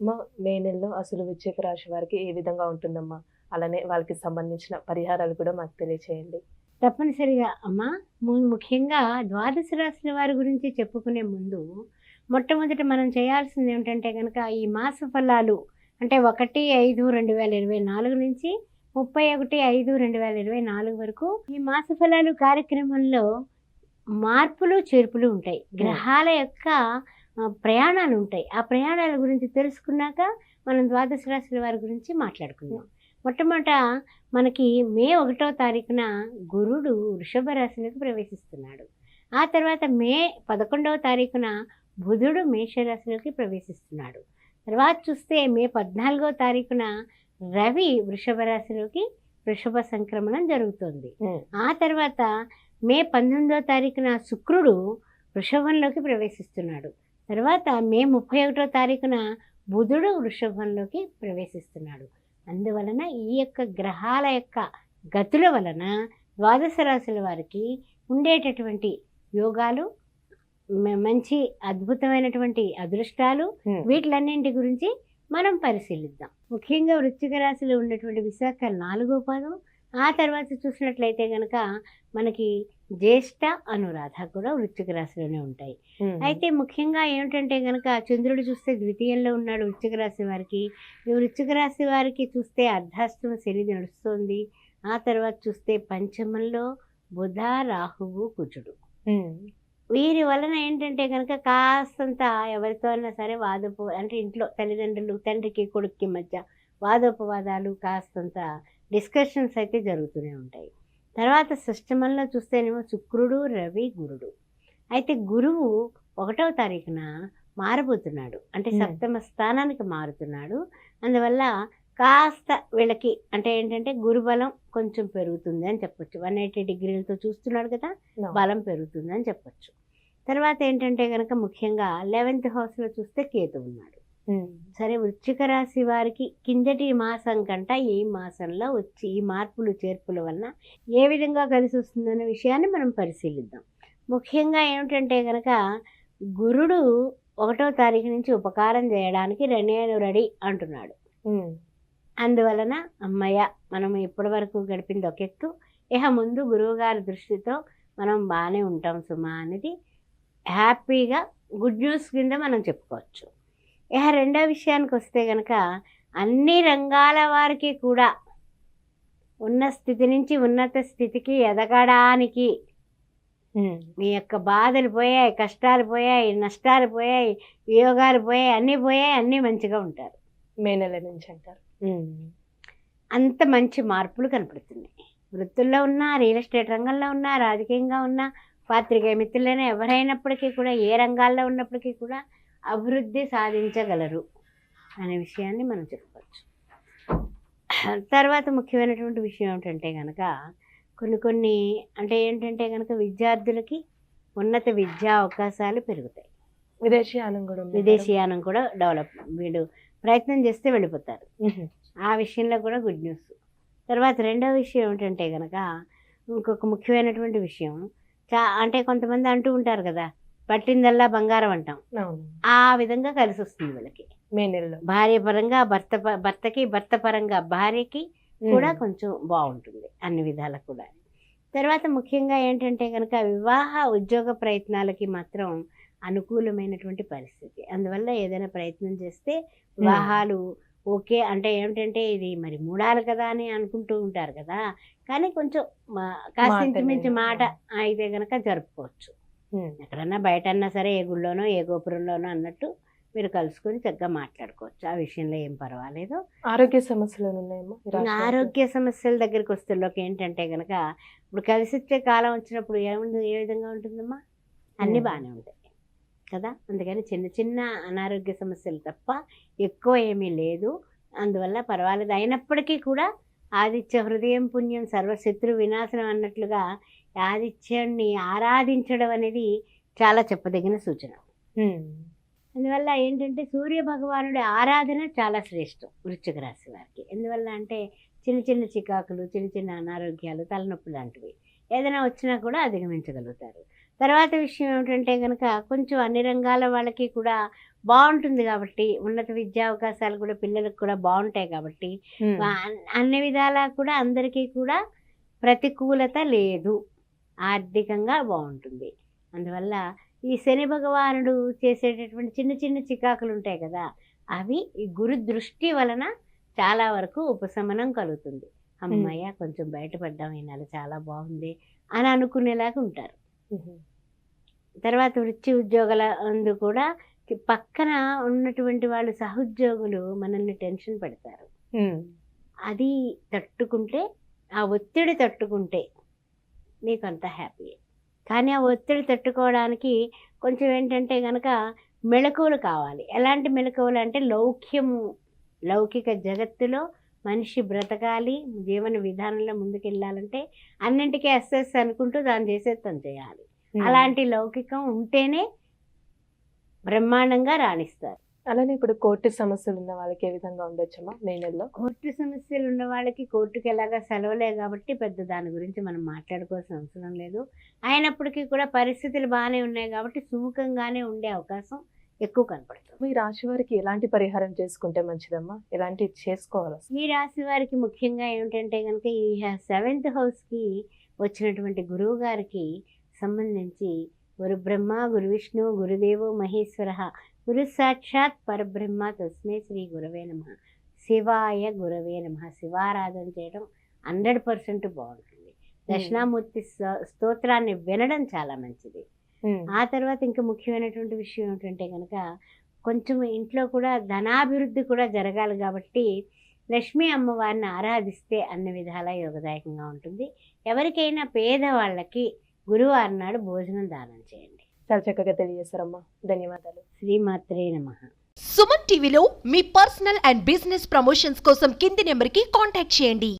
అమ్మా మే నెలలో అసలు వృశ్చిక రాశి వారికి ఏ విధంగా ఉంటుందమ్మా? అలానే వాళ్ళకి సంబంధించిన పరిహారాలు కూడా మాకు తెలియచేయండి. తప్పనిసరిగా అమ్మా ముఖ్యంగా ద్వాదశ రాశుల వారి గురించి చెప్పుకునే ముందు మొట్టమొదట మనం చేయాల్సింది ఏమిటంటే కనుక ఈ మాస ఫలాలు అంటే ఒకటి ఐదు రెండు వేల ఇరవై నాలుగు నుంచి ముప్పై ఒకటి ఐదు రెండు వేల ఇరవై నాలుగు వరకు ఈ మాస ఫలాలు కార్యక్రమంలో మార్పులు చేర్పులు ఉంటాయి. గ్రహాల యొక్క ప్రయాణాలు ఉంటాయి ఆ ప్రయాణాల గురించి తెలుసుకున్నాక మనం ద్వాదశ రాశుల వారి గురించి మాట్లాడుకుందాం. మొట్టమొదట మనకి మే ఒకటో తారీఖున గురుడు వృషభ రాశిలోకి ప్రవేశిస్తున్నాడు. ఆ తర్వాత మే పదకొండవ తారీఖున బుధుడు మేషరాశిలోకి ప్రవేశిస్తున్నాడు. తర్వాత చూస్తే మే పద్నాలుగో తారీఖున రవి వృషభ రాశిలోకి వృషభ సంక్రమణం జరుగుతుంది. ఆ తర్వాత మే పంతొమ్మిదో తారీఖున శుక్రుడు వృషభంలోకి ప్రవేశిస్తున్నాడు. తర్వాత మే ముప్పై ఒకటో తారీఖున బుధుడు వృషభంలోకి ప్రవేశిస్తున్నాడు. అందువలన ఈ యొక్క గ్రహాల యొక్క గతుల వలన ద్వాదశ రాశుల వారికి ఉండేటటువంటి యోగాలు మంచి అద్భుతమైనటువంటి అదృష్టాలు వీటిలన్నింటి గురించి మనం పరిశీలిద్దాం. ముఖ్యంగా వృశ్చిక రాశిలో ఉన్నటువంటి విశాఖ నాలుగో పాదం ఆ తర్వాత చూసినట్లయితే కనుక మనకి జ్యేష్ఠ అనురాధ కూడా వృశ్చిక రాశిలోనే ఉంటాయి. అయితే ముఖ్యంగా ఏమిటంటే కనుక చంద్రుడు చూస్తే ద్వితీయంలో ఉన్నాడు వృశ్చిక రాశి వారికి. ఈ వృశ్చిక రాశి వారికి చూస్తే అర్ధాష్టమ శని నడుస్తుంది. ఆ తర్వాత చూస్తే పంచమంలో బుధ రాహువు కుజుడు. వీరి వలన ఏంటంటే కనుక కాస్తంత ఎవరితో అయినా సరే వాదోప అంటే ఇంట్లో తల్లిదండ్రులు తండ్రికి కొడుక్కి మధ్య వాదోపవాదాలు కాస్తంత డిస్కషన్స్ అయితే జరుగుతూనే ఉంటాయి. తర్వాత సష్టమంలో చూస్తేనేమో శుక్రుడు రవి గురుడు. అయితే గురువు ఒకటవ తారీఖున మారబోతున్నాడు. అంటే. సప్తమ స్థానానికి మారుతున్నాడు. అందువల్ల కాస్త వీళ్ళకి అంటే ఏంటంటే గురుబలం కొంచెం పెరుగుతుంది అని చెప్పొచ్చు. వన్ ఎయిటీ డిగ్రీలతో చూస్తున్నాడు కదా బలం పెరుగుతుంది అని చెప్పొచ్చు. తర్వాత ఏంటంటే కనుక ముఖ్యంగా లెవెన్త్ హౌస్లో చూస్తే కేతు ఉన్నాడు. సరే వృశ్చిక రాశి వారికి కిందటి మాసం కంట ఈ మాసంలో వచ్చి ఈ మార్పులు చేర్పుల వలన ఏ విధంగా కలిసి వస్తుందనే విషయాన్ని మనం పరిశీలిద్దాం. ముఖ్యంగా ఏమిటంటే కనుక గురుడు ఒకటో తారీఖు నుంచి ఉపకారం చేయడానికి నేను రెడీ అంటున్నాడు. అందువలన అమ్మయ్య మనం ఇప్పటి వరకు గడిపింది ఒక ఎత్తు. ఇక ముందు గురువుగారి దృష్టితో మనం బాగానే ఉంటాం సుమా అనేది హ్యాపీగా గుడ్ న్యూస్ కింద మనం చెప్పుకోవచ్చు. ఇక రెండో విషయానికి వస్తే కనుక అన్ని రంగాల వారికి కూడా ఉన్న స్థితి నుంచి ఉన్నత స్థితికి ఎదగడానికి మీ యొక్క బాధలు పోయాయి కష్టాలు పోయాయి నష్టాలు పోయాయి వియోగాలు పోయాయి అన్నీ పోయాయి అన్నీ మంచిగా ఉంటారు. మే నెల నుంచి అంటారు. అంత మంచి మార్పులు కనపడుతున్నాయి. వృత్తుల్లో ఉన్నా రియల్ ఎస్టేట్ రంగంలో ఉన్నా రాజకీయంగా ఉన్నా పాత్రికేయ మిత్రులైనా ఎవరైనప్పటికీ కూడా ఏ రంగాల్లో ఉన్నప్పటికీ కూడా అభివృద్ధి సాధించగలరు అనే విషయాన్ని మనం చెప్పుకోవచ్చు తర్వాత ముఖ్యమైనటువంటి విషయం ఏమిటంటే కనుక కొన్ని కొన్ని అంటే ఏంటంటే కనుక విద్యార్థులకి ఉన్నత విద్యా అవకాశాలు పెరుగుతాయి. విదేశీయానం కూడా విదేశీయానం కూడా డెవలప్ వీడు ప్రయత్నం చేస్తే వెళ్ళిపోతారు. ఆ విషయంలో కూడా గుడ్ న్యూస్. తర్వాత రెండవ విషయం ఏమిటంటే కనుక ఇంకొక ముఖ్యమైనటువంటి విషయం చా అంటే కొంతమంది అంటూ ఉంటారు కదా పట్టిందల్లా బంగారం అంటాం. ఆ విధంగా కలిసి వస్తుంది వీళ్ళకి. మే నెలలో. భార్య పరంగా భర్త భర్తకి భర్త పరంగా భార్యకి కూడా కొంచెం బాగుంటుంది అన్ని విధాల కూడా. తర్వాత ముఖ్యంగా ఏంటంటే కనుక వివాహ ఉద్యోగ ప్రయత్నాలకి మాత్రం అనుకూలమైనటువంటి పరిస్థితి. అందువల్ల ఏదైనా ప్రయత్నం చేస్తే వివాహాలు ఓకే అంటే ఏమిటంటే ఇది మరి మూడాలు కదా అని అనుకుంటూ ఉంటారు కదా. కానీ కొంచెం మా- కాస్త విని. మాట అయితే కనుక జరుపుకోవచ్చు. ఎక్కడన్నా బయట అన్నా సరే ఏ గుళ్ళోనో ఏ గోపురంలోనో అన్నట్టు మీరు కలుసుకొని చక్కగా మాట్లాడుకోవచ్చు. ఆ విషయంలో ఏం పర్వాలేదు. ఆరోగ్య సమస్యలు ఉన్నాయమ్మా? ఆరోగ్య సమస్యల దగ్గరికి వస్తుల్లోకి ఏంటంటే కనుక ఇప్పుడు కలిసి వచ్చే కాలం వచ్చినప్పుడు ఏముంది ఏ విధంగా ఉంటుందమ్మా? అన్నీ. బాగానే ఉంటాయి. కదా? అందుకని చిన్న చిన్న అనారోగ్య సమస్యలు తప్ప ఎక్కువ ఏమీ లేదు. అందువల్ల పర్వాలేదు. అయినప్పటికీ కూడా ఆదిత్య హృదయం పుణ్యం సర్వశత్రు వినాశనం అన్నట్లుగా ఆదిత్యాన్ని ఆరాధించడం అనేది చాలా చెప్పదగిన సూచన. అందువల్ల ఏంటంటే సూర్య భగవానుడి ఆరాధన చాలా శ్రేష్టం వృశ్చిక రాశి వారికి. ఎందువల్ల అంటే చిన్న చిన్న చికాకులు చిన్న చిన్న అనారోగ్యాలు తలనొప్పి లాంటివి ఏదైనా వచ్చినా కూడా అధిగమించగలుగుతారు. తర్వాత విషయం ఏమిటంటే కనుక కొంచెం అన్ని రంగాల వాళ్ళకి కూడా బాగుంటుంది కాబట్టి ఉన్నత విద్యా అవకాశాలు కూడా పిల్లలకు కూడా బాగుంటాయి కాబట్టి అన్ని విధాలా కూడా అందరికీ కూడా ప్రతికూలత లేదు. ఆర్థికంగా బాగుంటుంది. అందువల్ల ఈ శని భగవానుడు చేసేటటువంటి చిన్న చిన్న చికాకులు ఉంటాయి కదా అవి ఈ గురు దృష్టి వలన చాలా వరకు ఉపశమనం కలుగుతుంది. అమ్మయ్య కొంచెం బయటపడ్డాం ఈ నెల చాలా బాగుంది అని అనుకునేలాగా ఉంటారు. తర్వాత వృత్తి ఉద్యోగాల అందు కూడా పక్కన ఉన్నటువంటి వాళ్ళు సహోద్యోగులు మనల్ని టెన్షన్ పెడతారు. అది తట్టుకుంటే ఆ ఒత్తిడి తట్టుకుంటే నీకు అంత హ్యాపీ. కానీ ఆ ఒత్తిడి తట్టుకోవడానికి కొంచెం ఏంటంటే కనుక మెలకువలు కావాలి. ఎలాంటి మెలకువలు అంటే లౌక్యము లౌకిక జగత్తులో మనిషి బ్రతకాలి జీవన విధానంలో ముందుకెళ్ళాలంటే అన్నింటికీ ఎస్ఎస్ అనుకుంటూ దాన్ని చేసేది తను చేయాలి. అలాంటి లౌకికం ఉంటేనే బ్రహ్మాండంగా రాణిస్తారు. అలానే ఇప్పుడు కోర్టు సమస్యలు ఉన్న వాళ్ళకి ఏ విధంగా ఉండొచ్చమ్మా? మే నెలలో? కోర్టు సమస్యలు ఉన్న వాళ్ళకి కోర్టుకి ఎలాగా సెలవులే కాబట్టి పెద్ద దాని గురించి మనం మాట్లాడుకోవాల్సిన అవసరం లేదు. అయినప్పటికీ కూడా పరిస్థితులు బాగానే ఉన్నాయి కాబట్టి సుముఖంగానే ఉండే అవకాశం ఎక్కువ కనపడుతుంది. మీ రాశి వారికి ఎలాంటి పరిహారం చేసుకుంటే మంచిదమ్మా? ఎలాంటి చేసుకోవాలి? ఈ రాశి వారికి ముఖ్యంగా ఏమిటంటే కనుక ఈ సెవెంత్ హౌస్కి వచ్చినటువంటి గురువు గారికి సంబంధించి గురు బ్రహ్మ గురు విష్ణు గురుదేవో మహేశ్వర. గురు సాక్షాత్ పరబ్రహ్మ తస్మే శ్రీ గురవే నమ. శివాయ గురవే నమ. శివారాధన చేయడం హండ్రెడ్ పర్సెంట్ బాగుంటుంది. దక్షిణామూర్తి స్తో- స్తోత్రాన్ని వినడం చాలా మంచిది. ఆ తర్వాత ఇంకా ముఖ్యమైనటువంటి విషయం ఏంటంటే కనుక కొంచెం ఇంట్లో కూడా ధనాభివృద్ధి కూడా జరగాలి కాబట్టి లక్ష్మీ అమ్మవారిని ఆరాధిస్తే అన్ని విధాల యోగదాయకంగా ఉంటుంది. ఎవరికైనా పేదవాళ్ళకి గురువారం నాడు భోజనం దానం చేయండి. చాలా చక్కగా తెలియజేశారమ్మా. ధన్యవాదాలు. శ్రీమాత్రే నమః. సుమన్ టీవీలో మీ పర్సనల్ అండ్ బిజినెస్ ప్రమోషన్స్ కోసం కింది నెంబర్కి కాంటాక్ట్ చేయండి.